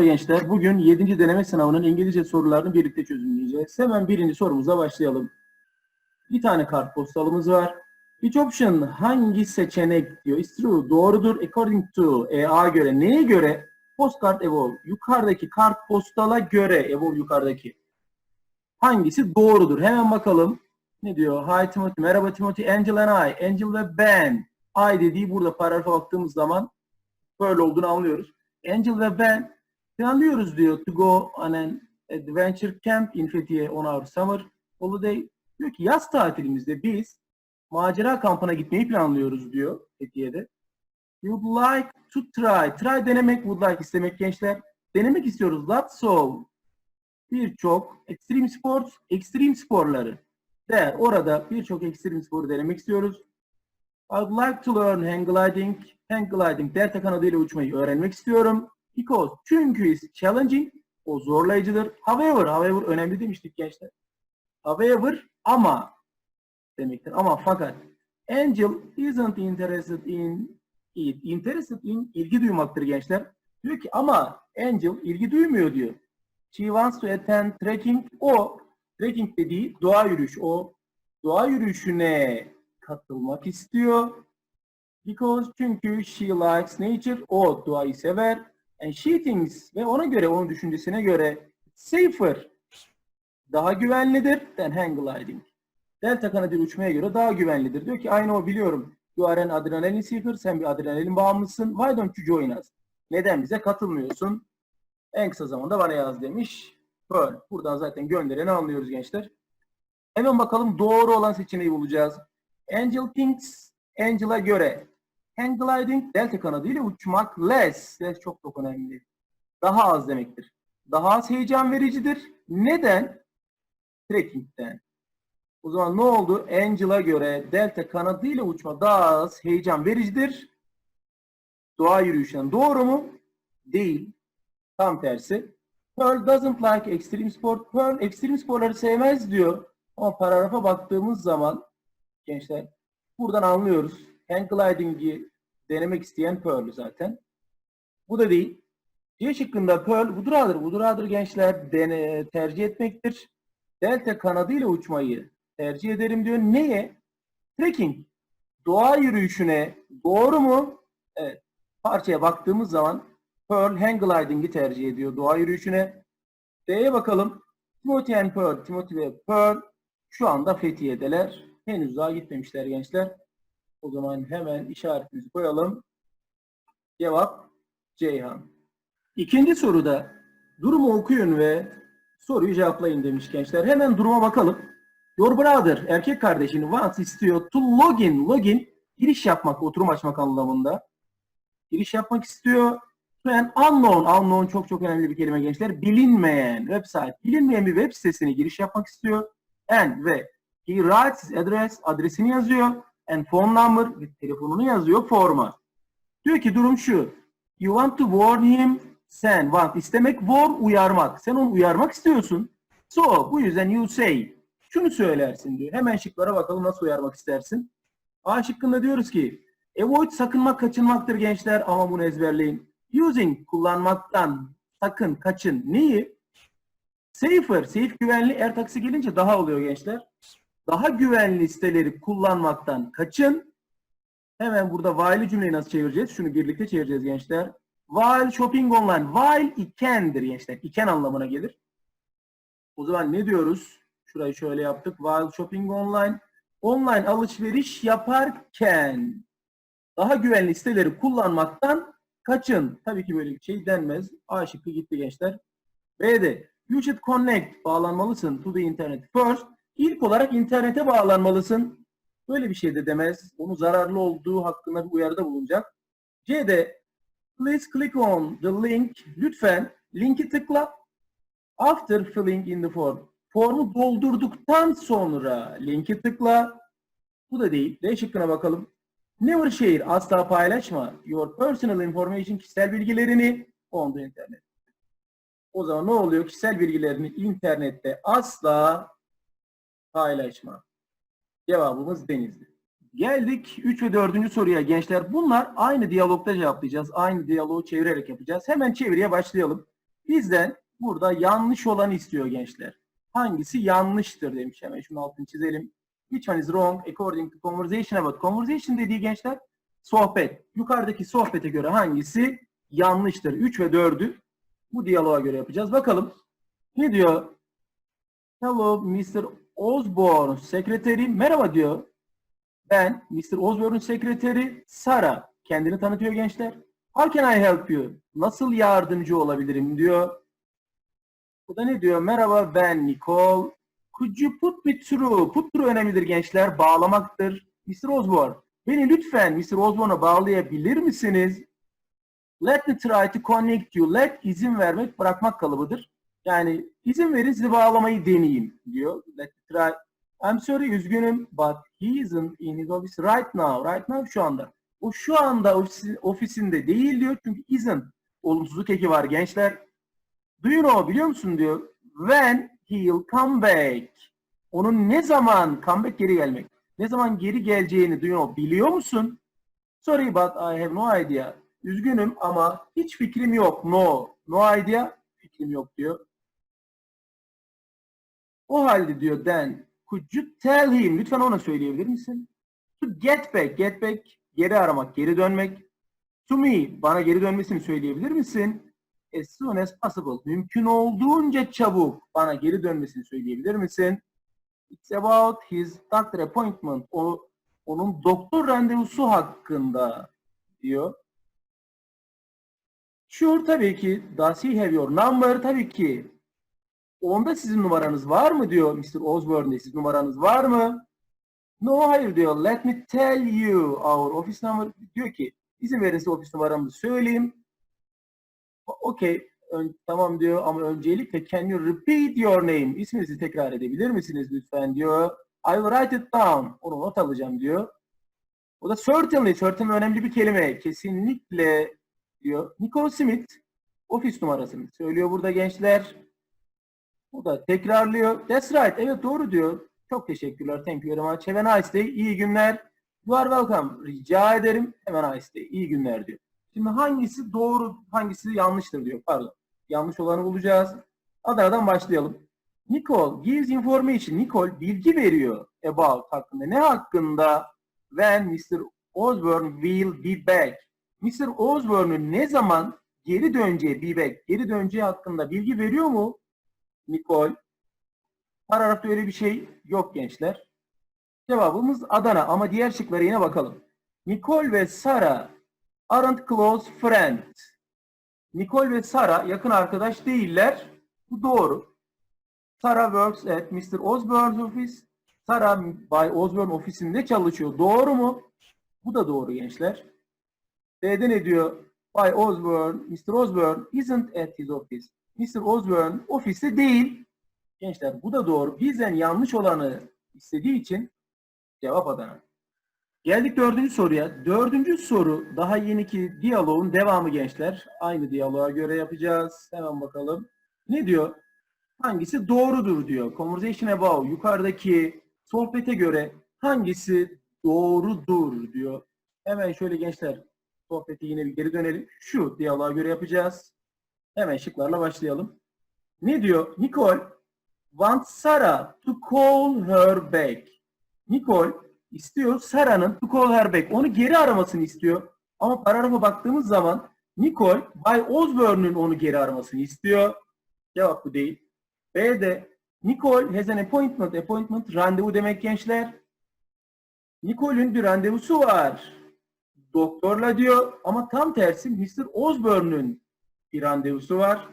Merhaba gençler. Bugün 7. deneme sınavının İngilizce sorularını birlikte çözümleyeceğiz. Hemen birinci sorumuza başlayalım. Bir tane kartpostalımız var. Each option hangi seçenek diyor. Is true. Doğrudur. According to. E, A göre. Neye göre? Postcard evolve. Yukarıdaki kartpostala göre. Evolve yukarıdaki. Hangisi doğrudur? Hemen bakalım. Ne diyor? Hi Timothy. Merhaba Timothy. Angel and I. Angel ve ben. I dediği burada paragrafa baktığımız zaman böyle olduğunu anlıyoruz. Angel ve ben planlıyoruz diyor to go on an adventure camp in Fethiye on our summer holiday. Diyor ki yaz tatilimizde biz macera kampına gitmeyi planlıyoruz diyor Fethiye'de. Would like to try. Try denemek, would like istemek gençler. Denemek istiyoruz. Lots of. Birçok extreme sports, extreme sporları. Der. Orada birçok extreme sporu denemek istiyoruz. I would like to learn hang gliding. Hang gliding, delta kanadıyla uçmayı öğrenmek istiyorum. Because, çünkü is challenging, o zorlayıcıdır. However, however önemli demiştik gençler. However, ama demektir. Ama fakat Angel isn't interested in it. Interested in ilgi duymaktır gençler. Diyor ki ama Angel ilgi duymuyor diyor. She wants to attend trekking. O trekking dediği doğa yürüyüş. O doğa yürüyüşüne katılmak istiyor. Because çünkü she likes nature. O doğayı sever. And she thinks ve ona göre, onun düşüncesine göre safer daha güvenlidir than hang gliding. Delta kanadıyla uçmaya göre daha güvenlidir. Diyor ki aynı o biliyorum. You are an adrenaline seeker. Sen bir adrenalin bağımlısın. Why don't you join us? Neden bize katılmıyorsun? En kısa zamanda bana yaz demiş. Pearl. Buradan zaten göndereni anlıyoruz gençler. Hemen bakalım doğru olan seçeneği bulacağız. Angel thinks, Angel'a göre hang gliding delta kanadıyla uçmak less. Less çok çok önemli. Daha az demektir. Daha az heyecan vericidir. Neden? Trekking'den. O zaman ne oldu? Angel'a göre delta kanadıyla uçma daha az heyecan vericidir. Doğa yürüyüşünden doğru mu? Değil. Tam tersi. Pearl doesn't like extreme sport. Pearl extreme sporları sevmez diyor. Ama paragrafa baktığımız zaman gençler buradan anlıyoruz. Hang gliding'i denemek isteyen Pearl zaten. Bu da değil. C şıkkında Pearl would rather gençler dene, tercih etmektir. Delta kanadıyla uçmayı tercih ederim diyor. Neye? Trekking. Doğa yürüyüşüne doğru mu? Evet. Parçaya baktığımız zaman Pearl hang gliding'i tercih ediyor doğa yürüyüşüne. D'ye bakalım. Timothy and Pearl, Timothy ve Pearl şu anda Fethiye'deler. Henüz daha gitmemişler gençler. O zaman hemen işaretimizi koyalım. Cevap Ceyhan. İkinci soruda durumu okuyun ve soruyu cevaplayın demiş gençler. Hemen duruma bakalım. Your brother, erkek kardeşini wants istiyor to login. Login, giriş yapmak, oturum açmak anlamında. Giriş yapmak istiyor. To an unknown, unknown çok çok önemli bir kelime gençler. Bilinmeyen website, bilinmeyen bir web sitesine giriş yapmak istiyor. And ve he writes his address, adresini yazıyor. And phone number, telefonunu yazıyor forma. Diyor ki durum şu. You want to warn him. Sen want istemek, warn uyarmak. Sen onu uyarmak istiyorsun. So bu yüzden you say. Şunu söylersin diyor. Hemen şıklara bakalım nasıl uyarmak istersin. A şıkkında diyoruz ki avoid sakınmak, kaçınmaktır gençler ama bunu ezberleyin. Using kullanmaktan sakın, kaçın. Neyi? Safer, safe güvenli er taksi gelince daha oluyor gençler. Daha güvenli siteleri kullanmaktan kaçın. Hemen burada while'i cümleyi nasıl çevireceğiz? Şunu birlikte çevireceğiz gençler. While shopping online. While ikendir gençler. İken anlamına gelir. O zaman ne diyoruz? Şurayı şöyle yaptık. While shopping online. Online alışveriş yaparken daha güvenli siteleri kullanmaktan kaçın. Tabii ki böyle bir şey denmez. A şıkkı gitti gençler. B'de you should connect bağlanmalısın to the internet first. İlk olarak internete bağlanmalısın. Böyle bir şey de demez. Onun zararlı olduğu hakkında bir uyarıda bulunacak. C'de please click on the link. Lütfen linki tıkla. After filling in the form. Formu doldurduktan sonra linki tıkla. Bu da değil. D şıkkına bakalım. Never share. Asla paylaşma. Your personal information. Kişisel bilgilerini on the internet. O zaman ne oluyor? Kişisel bilgilerini internette asla paylaşma. Cevabımız Denizli. Geldik 3 ve 4. soruya gençler. Bunlar aynı diyalogda cevaplayacağız. Aynı diyaloğu çevirerek yapacağız. Hemen çeviriye başlayalım. Bizden burada yanlış olan istiyor gençler. Hangisi yanlıştır demiş. Hemen şunu altını çizelim. Which one is wrong according to conversation about conversation dediği gençler sohbet. Yukarıdaki sohbete göre hangisi yanlıştır? 3 ve 4'ü bu diyaloğa göre yapacağız. Bakalım ne diyor? Hello Mr. Osborne sekreteri. Merhaba diyor. Ben Mr. Osborne'un sekreteri Sara. Kendini tanıtıyor gençler. How can I help you? Nasıl yardımcı olabilirim diyor. Bu da ne diyor? Merhaba ben Nicole. Could you put me through? Put through önemlidir gençler. Bağlamaktır. Mr. Osborne. Beni lütfen Mr. Osborne'a bağlayabilir misiniz? Let me try to connect you. Let izin vermek bırakmak kalıbıdır. Yani izin verin sizi bağlamayı deneyeyim diyor. Let me try. I'm sorry üzgünüm but he isn't in his office right now. Right now şu anda. O şu anda ofisi- ofisinde değil diyor çünkü isn't olumsuzluk eki var gençler. Do you know biliyor musun diyor. When he'll come back. Onun ne zaman come back geri gelmek. Ne zaman geri geleceğini do you know, biliyor musun? Sorry but I have no idea. Üzgünüm ama hiç fikrim yok. No. No idea. Fikrim yok diyor. O halde diyor then could you tell him lütfen ona söyleyebilir misin? To get back. Get back geri aramak, geri dönmek. To me bana geri dönmesini söyleyebilir misin? As soon as possible. Mümkün olduğunca çabuk bana geri dönmesini söyleyebilir misin? It's about his doctor appointment. O onun doktor randevusu hakkında diyor. Sure tabii ki. Does he have your number? Tabii ki. Onda sizin numaranız var mı diyor Mr. Osborne. Sizin numaranız var mı? No hayır diyor. Let me tell you our office number. Diyor ki izin verin size ofis numaramızı söyleyeyim. Okey. Tamam diyor ama öncelikle can you repeat your name? İsminizi tekrar edebilir misiniz lütfen diyor. I will write it down. Onu not alacağım diyor. O da certainly. Certainly önemli bir kelime. Kesinlikle diyor. Nicole Smith ofis numarasını söylüyor burada gençler. O da tekrarlıyor. That's right. Evet doğru diyor. Çok teşekkürler. Thank you very much. Have a nice day. İyi günler. You are welcome. Rica ederim. Have a nice day. İyi günler diyor. Şimdi hangisi doğru, hangisi yanlıştır diyor. Pardon. Yanlış olanı bulacağız. Adana'dan başlayalım. Nicole gives information. Nicole bilgi veriyor about hakkında. Ne hakkında? When Mr. Osborne will be back. Mr. Osborne'un ne zaman geri döneceği, be back, geri döneceği hakkında bilgi veriyor mu? Nicole. Paragrafta öyle bir şey yok gençler. Cevabımız Adana ama diğer şıklara yine bakalım. Nicole ve Sarah aren't close friends. Nicole ve Sarah yakın arkadaş değiller. Bu doğru. Sarah works at Mr. Osborne's office. Sarah Bay Osborne ofisinde çalışıyor. Doğru mu? Bu da doğru gençler. B'de ne diyor? Bay Osborne, Mr. Osborne isn't at his office. Mr. Osborne ofiste değil. Gençler bu da doğru. Bizden yanlış olanı istediği için cevap Adana. Geldik dördüncü soruya. Dördüncü soru daha yeniki diyaloğun devamı gençler. Aynı diyaloğa göre yapacağız. Hemen bakalım. Ne diyor? Hangisi doğrudur diyor. Conversation above yukarıdaki sohbete göre hangisi doğrudur diyor. Hemen şöyle gençler sohbeti yine bir geri dönelim. Şu diyaloğa göre yapacağız. Hemen şıklarla başlayalım. Ne diyor? Nicole wants Sarah to call her back. Nicole istiyor Sarah'nın to call her back. Onu geri aramasını istiyor. Ama paragrafa baktığımız zaman Nicole Bay Osborne'un onu geri aramasını istiyor. Cevap bu değil. B'de Nicole has an appointment. Appointment randevu demek gençler. Nicole'ün bir randevusu var. Doktorla diyor ama tam tersi Mr. Osborne'un bir randevusu var.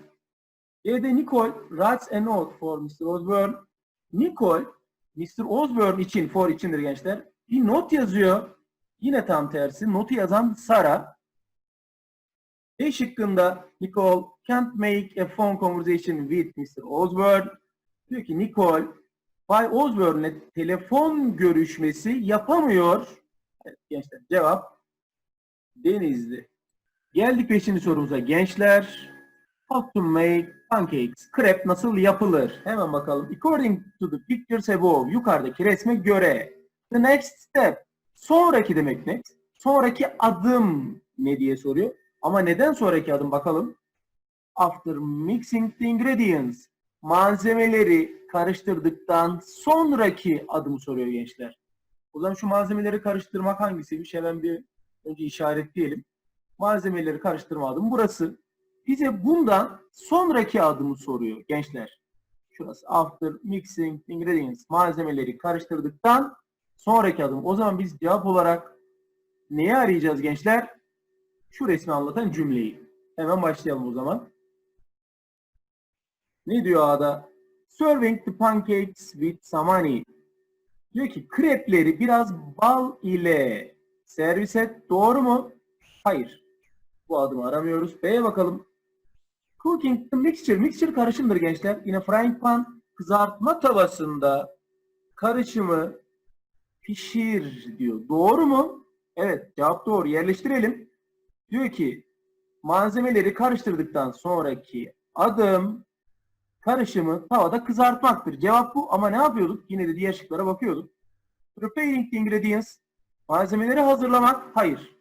C'de Nicole writes a note for Mr. Osborne. Nicole Mr. Osborne için, for içindir gençler. Bir not yazıyor. Yine tam tersi. Notu yazan Sarah. B şıkkında Nicole can't make a phone conversation with Mr. Osborne. Diyor ki Nicole Bay Osborne'le telefon görüşmesi yapamıyor. Evet, gençler cevap Denizli. Geldik beşinci sorumuza gençler. How to make pancakes. Krep nasıl yapılır? Hemen bakalım. According to the pictures above. Yukarıdaki resme göre. The next step. Sonraki demek ne? Sonraki adım ne diye soruyor. Ama neden sonraki adım bakalım. After mixing the ingredients. Malzemeleri karıştırdıktan sonraki adımı soruyor gençler. O zaman şu malzemeleri karıştırmak hangisiymiş? Hemen bir önce işaretleyelim. Malzemeleri karıştırma adımı burası. Bize bundan sonraki adımı soruyor gençler. Şurası after mixing ingredients. Malzemeleri karıştırdıktan sonraki adım. O zaman biz cevap olarak neyi arayacağız gençler? Şu resmi anlatan cümleyi. Hemen başlayalım o zaman. Ne diyor A'da? Serving the pancakes with some honey. Diyor ki krepleri biraz bal ile servis et. Doğru mu? Hayır. Bu adımı aramıyoruz. B'ye bakalım. Cooking the mixture. Mixture karışımdır gençler. Yine frying pan kızartma tavasında karışımı pişir diyor. Doğru mu? Evet cevap doğru. Yerleştirelim. Diyor ki malzemeleri karıştırdıktan sonraki adım karışımı tavada kızartmaktır. Cevap bu ama ne yapıyorduk? Yine de diğer şıklara bakıyorduk. Preparing the ingredients. Malzemeleri hazırlamak. Hayır.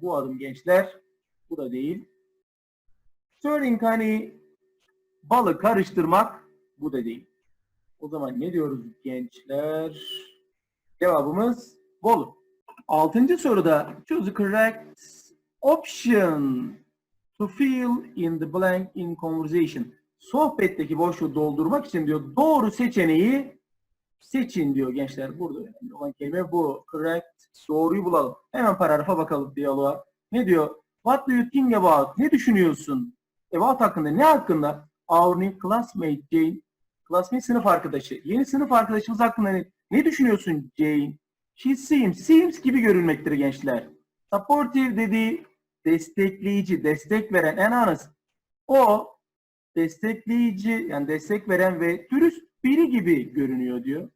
Bu adım gençler. Bu da değil. Stirring honey. Balı karıştırmak. Bu da değil. O zaman ne diyoruz gençler? Cevabımız Bolu. Altıncı soruda choose the correct option to fill in the blank in conversation. Sohbetteki boşluğu doldurmak için diyor doğru seçeneği seçin diyor gençler. Burada önemli olan kelime bu. Correct. Doğruyu bulalım. Hemen paragrafa bakalım diyaloğa. Ne diyor? What do you think about? Ne düşünüyorsun? About hakkında. Ne hakkında? Our new classmate Jane. Classmate sınıf arkadaşı. Yeni sınıf arkadaşımız hakkında ne, ne düşünüyorsun Jane? She seems. Seems gibi görünmektir gençler. Supportive dediği destekleyici, destek veren en honest. O destekleyici yani destek veren ve dürüst biri gibi görünüyor diyor.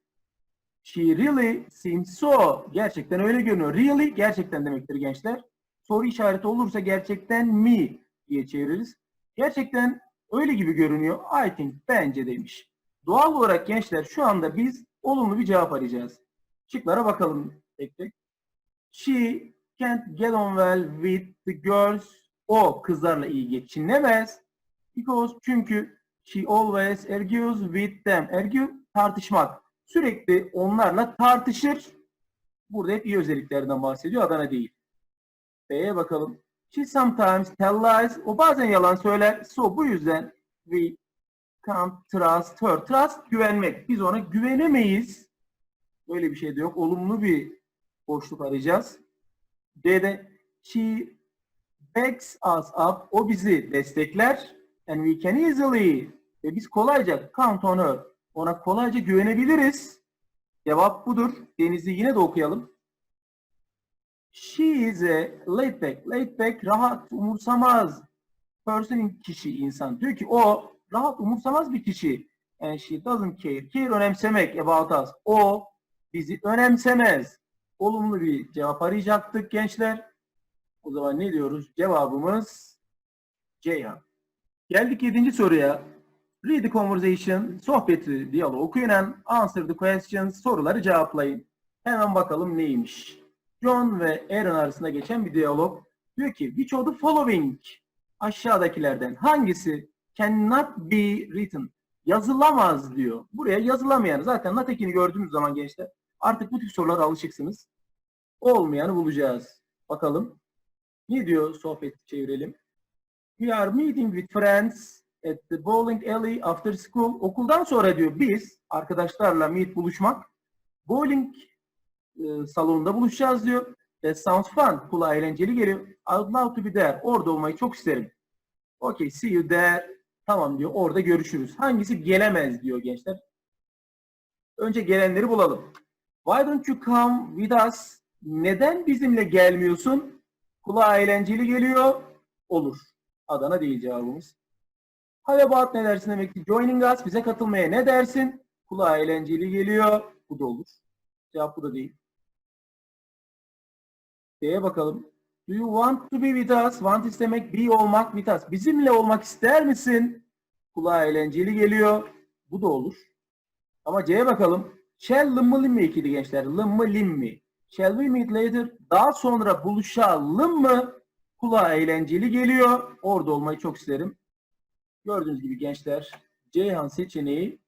She really seems so. Gerçekten öyle görünüyor. Really gerçekten demektir gençler. Soru işareti olursa gerçekten mi diye çeviririz. Gerçekten öyle gibi görünüyor. I think bence demiş. Doğal olarak gençler şu anda biz olumlu bir cevap arayacağız. Şıklara bakalım tek tek. She can't get on well with the girls. O kızlarla iyi geçinemez. Because çünkü she always argues with them. Argue tartışmak. Sürekli onlarla tartışır. Burada hep iyi özelliklerinden bahsediyor. Adana değil. B'ye bakalım. She sometimes tell lies. O bazen yalan söyler. So bu yüzden we can't trust her. Trust güvenmek. Biz ona güvenemeyiz. Böyle bir şey de yok. Olumlu bir boşluk arayacağız. D'de she backs us up. O bizi destekler. And we can easily ve biz kolayca count on her. Ona kolayca güvenebiliriz. Cevap budur. Deniz'i yine de okuyalım. She is a laid back. Laid back rahat, umursamaz. Person kişi, insan. Diyor ki o rahat, umursamaz bir kişi. And she doesn't care. Care önemsemek about us. O bizi önemsemez. Olumlu bir cevap arayacaktık gençler. O zaman ne diyoruz? Cevabımız Ceyhan. Geldik yedinci soruya. Read the conversation, sohbeti, diyaloğu okuyun answer the questions, soruları cevaplayın. Hemen bakalım neymiş. John ve Aaron arasında geçen bir diyalog. Diyor ki, which of the following aşağıdakilerden hangisi cannot be written? Yazılamaz diyor. Buraya yazılamayan. Zaten not ekini gördüğünüz zaman gençler artık bu tip sorulara alışıksınız. Olmayanı bulacağız. Bakalım. Ne diyor sohbeti çevirelim. We are meeting with friends at the bowling alley after school. Okuldan sonra diyor biz arkadaşlarla meet buluşmak bowling e, salonunda buluşacağız diyor. That sounds fun. Kulağa eğlenceli geliyor. I would love to be there. Orada olmayı çok isterim. Okay, see you there. Tamam diyor. Orada görüşürüz. Hangisi gelemez diyor gençler. Önce gelenleri bulalım. Why don't you come with us? Neden bizimle gelmiyorsun? Kulağa eğlenceli geliyor. Olur. Adana değil cevabımız. How about ne dersin demek ki joining us bize katılmaya ne dersin? Kulağa eğlenceli geliyor. Bu da olur. Cevap bu da değil. D'ye bakalım. Do you want to be with us? Want istemek be olmak with us. Bizimle olmak ister misin? Kulağa eğlenceli geliyor. Bu da olur. Ama C'ye bakalım. Shall mı lim mi ikili gençler? Lım mı lim mi? Shall we meet later? Daha sonra buluşalım mı? kulağa eğlenceli geliyor. Orada olmayı çok isterim. Gördüğünüz gibi gençler Ceyhan seçeneği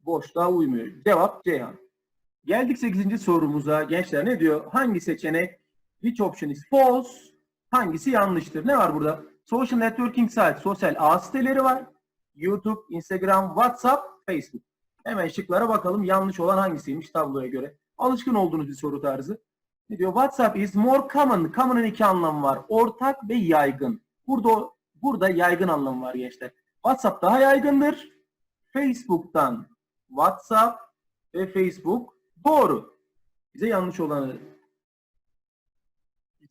boşluğa uymuyor. Cevap Ceyhan. Geldik 8. sorumuza. Gençler ne diyor? Hangi seçenek which option is false? Hangisi yanlıştır? Ne var burada? Social networking site, sosyal ağ siteleri var. YouTube, Instagram, WhatsApp, Facebook. Hemen şıklara bakalım. Yanlış olan hangisiymiş tabloya göre. Alışkın olduğunuz bir soru tarzı. Ne diyor? WhatsApp is more common. Common'ın iki anlamı var. Ortak ve yaygın. Burada burada yaygın anlamı var gençler. WhatsApp daha yaygındır. Facebook'tan WhatsApp ve Facebook doğru. Bize yanlış olanı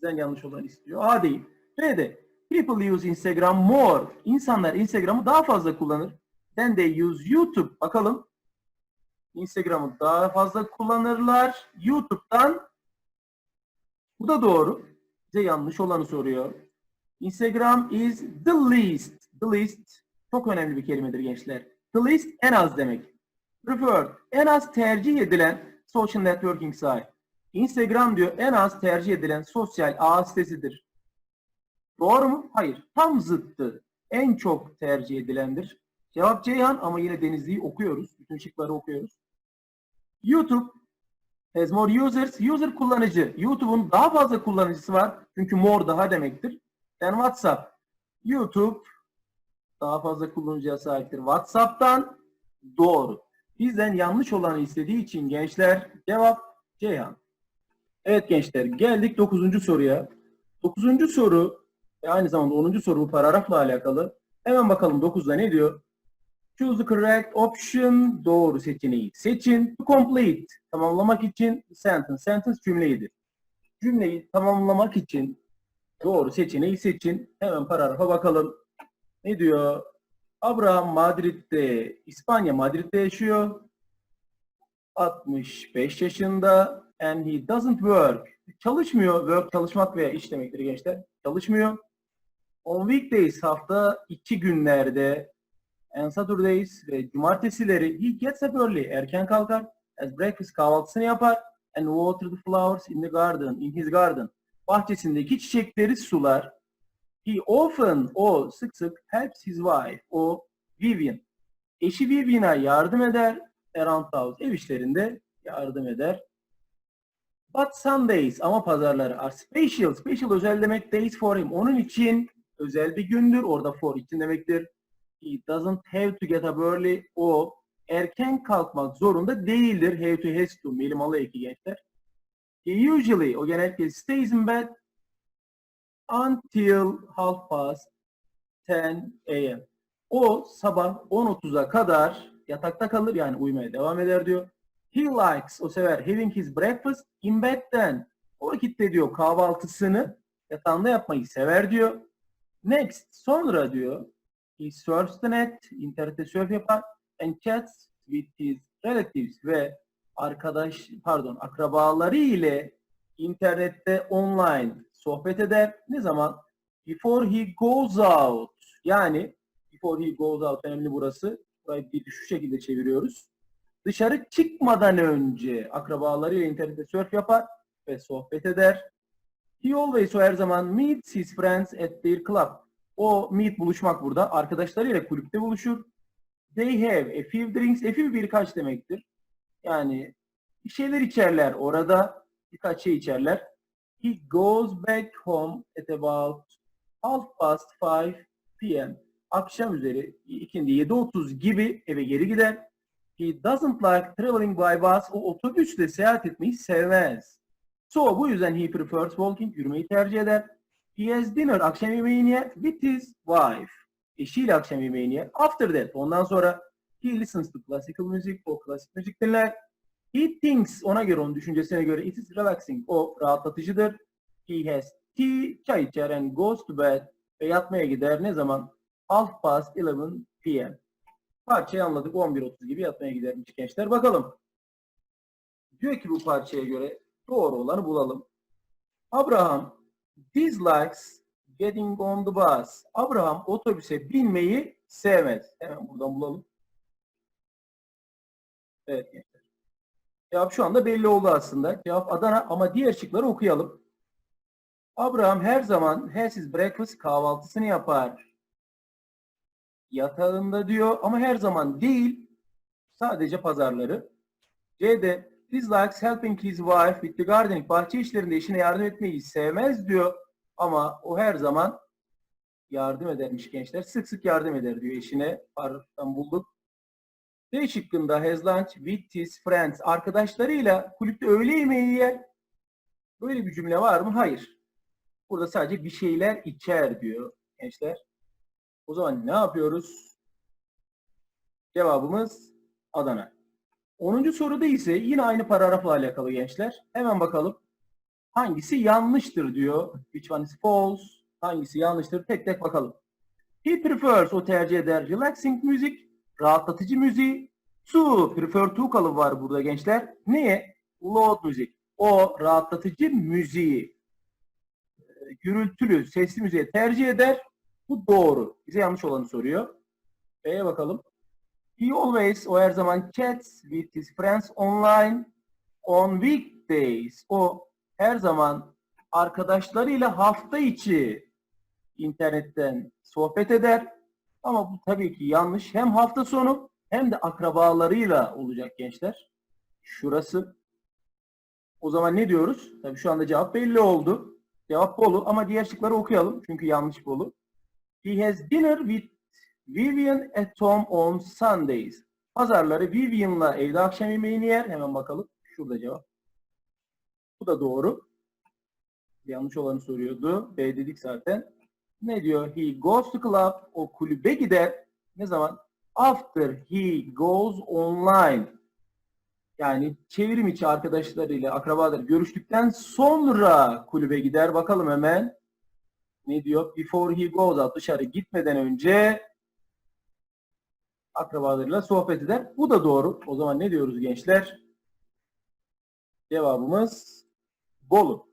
bizden yanlış olanı istiyor. A değil. B de people use Instagram more. İnsanlar Instagram'ı daha fazla kullanır. Then they use YouTube. Bakalım. Instagram'ı daha fazla kullanırlar. YouTube'dan bu da doğru. Bize yanlış olanı soruyor. Instagram is the least. The least çok önemli bir kelimedir gençler. The least en az demek. Preferred en az tercih edilen social networking site. Instagram diyor en az tercih edilen sosyal ağ sitesidir. Doğru mu? Hayır. Tam zıttı. En çok tercih edilendir. Cevap Ceyhan ama yine Denizli'yi okuyoruz. Bütün şıkları okuyoruz. YouTube has more users. User kullanıcı. YouTube'un daha fazla kullanıcısı var. Çünkü more daha demektir. Then WhatsApp. YouTube daha fazla kullanıcıya sahiptir. WhatsApp'tan doğru. Bizden yanlış olanı istediği için gençler cevap Ceyhan. Evet gençler geldik 9. soruya. 9. soru ve aynı zamanda 10. soru bu paragrafla alakalı. Hemen bakalım 9'da ne diyor? Choose the correct option. Doğru seçeneği seçin. To complete. Tamamlamak için sentence. Sentence cümleyidir. Cümleyi tamamlamak için doğru seçeneği seçin. Hemen paragrafa bakalım. Ne diyor? Abraham Madrid'de, İspanya Madrid'de yaşıyor. 65 yaşında and he doesn't work. Çalışmıyor. Work çalışmak veya iş demektir gençler. Çalışmıyor. On weekdays hafta iki günlerde and Saturdays ve cumartesileri he gets up early. Erken kalkar. As breakfast kahvaltısını yapar and water the flowers in the garden. In his garden. Bahçesindeki çiçekleri sular. He often, o sık sık helps his wife, o Vivian. Eşi Vivian'a yardım eder. Around house, ev işlerinde yardım eder. But Sundays ama pazarları are special. Special özel demek days for him. Onun için özel bir gündür. Orada for için demektir. He doesn't have to get up early. O erken kalkmak zorunda değildir. Have to has to. Melimalı eki gençler. He usually, o genellikle stays in bed until half past 10 a.m. O sabah 10.30'a kadar yatakta kalır yani uyumaya devam eder diyor. He likes, o sever having his breakfast in bed'den. O vakitte diyor kahvaltısını yatağında yapmayı sever diyor. Next, sonra diyor he surfs the net, internette surf yapar and chats with his relatives ve arkadaş, pardon akrabaları ile internette online sohbet eder. Ne zaman? Before he goes out. Yani before he goes out önemli burası. Burayı bir şu şekilde çeviriyoruz. Dışarı çıkmadan önce akrabalarıyla internette surf yapar ve sohbet eder. He always o her zaman meets his friends at their club. O meet buluşmak burada. Arkadaşlarıyla kulüpte buluşur. They have a few drinks. A few birkaç demektir. Yani bir şeyler içerler orada. Birkaç şey içerler. He goes back home at about half past 5 p.m. Akşam üzeri ikindi 7.30 gibi eve geri gider. He doesn't like traveling by bus. O otobüsle seyahat etmeyi sevmez. So bu yüzden he prefers walking. Yürümeyi tercih eder. He has dinner. Akşam yemeğini yer with his wife. Eşiyle akşam yemeğini yer. After that. Ondan sonra he listens to classical music. O klasik müzik dinler. He thinks, ona göre, onun düşüncesine göre it is relaxing. O rahatlatıcıdır. He has tea, çay içer and goes to bed ve yatmaya gider. Ne zaman? Half past 11 p.m. Parçayı anladık. 11.30 gibi yatmaya gidermiş gençler. Bakalım. Diyor ki bu parçaya göre doğru olanı bulalım. Abraham dislikes getting on the bus. Abraham otobüse binmeyi sevmez. Hemen buradan bulalım. Evet gençler. Cevap şu anda belli oldu aslında. Cevap Adana ama diğer şıkları okuyalım. Abraham her zaman has his breakfast kahvaltısını yapar. Yatağında diyor ama her zaman değil. Sadece pazarları. C'de dislikes helping his wife with the gardening. Bahçe işlerinde eşine yardım etmeyi sevmez diyor. Ama o her zaman yardım edermiş gençler. Sık sık yardım eder diyor eşine. Parktan bulduk. D şıkkında has lunch with his friends. Arkadaşlarıyla kulüpte öğle yemeği yer. Böyle bir cümle var mı? Hayır. Burada sadece bir şeyler içer diyor gençler. O zaman ne yapıyoruz? Cevabımız Adana. 10. soruda ise yine aynı paragrafla alakalı gençler. Hemen bakalım. Hangisi yanlıştır diyor. Which one is false? Hangisi yanlıştır? Tek tek bakalım. He prefers, o tercih eder. Relaxing music, rahatlatıcı müziği. To, prefer to kalıbı var burada gençler. Neye? Loud müzik. O rahatlatıcı müziği, e, gürültülü, sesli müziği tercih eder. Bu doğru. Bize yanlış olanı soruyor. B'ye bakalım. He always, o her zaman chats with his friends online on weekdays. O her zaman arkadaşlarıyla hafta içi internetten sohbet eder. Ama bu tabii ki yanlış. Hem hafta sonu hem de akrabalarıyla olacak gençler. Şurası. O zaman ne diyoruz? Tabii şu anda cevap belli oldu. Cevap Bolu ama diğer şıkları okuyalım. Çünkü yanlış Bolu. He has dinner with Vivian at home on Sundays. Pazarları Vivian'la evde akşam yemeğini yer. Hemen bakalım. Şurada cevap. Bu da doğru. Yanlış olanı soruyordu. B dedik zaten. Ne diyor? He goes to club. O kulübe gider. Ne zaman? After he goes online. Yani çevrim içi arkadaşlarıyla, akrabaları görüştükten sonra kulübe gider. Bakalım hemen. Ne diyor? Before he goes out. Dışarı gitmeden önce akrabalarıyla sohbet eder. Bu da doğru. O zaman ne diyoruz gençler? Cevabımız Bolu.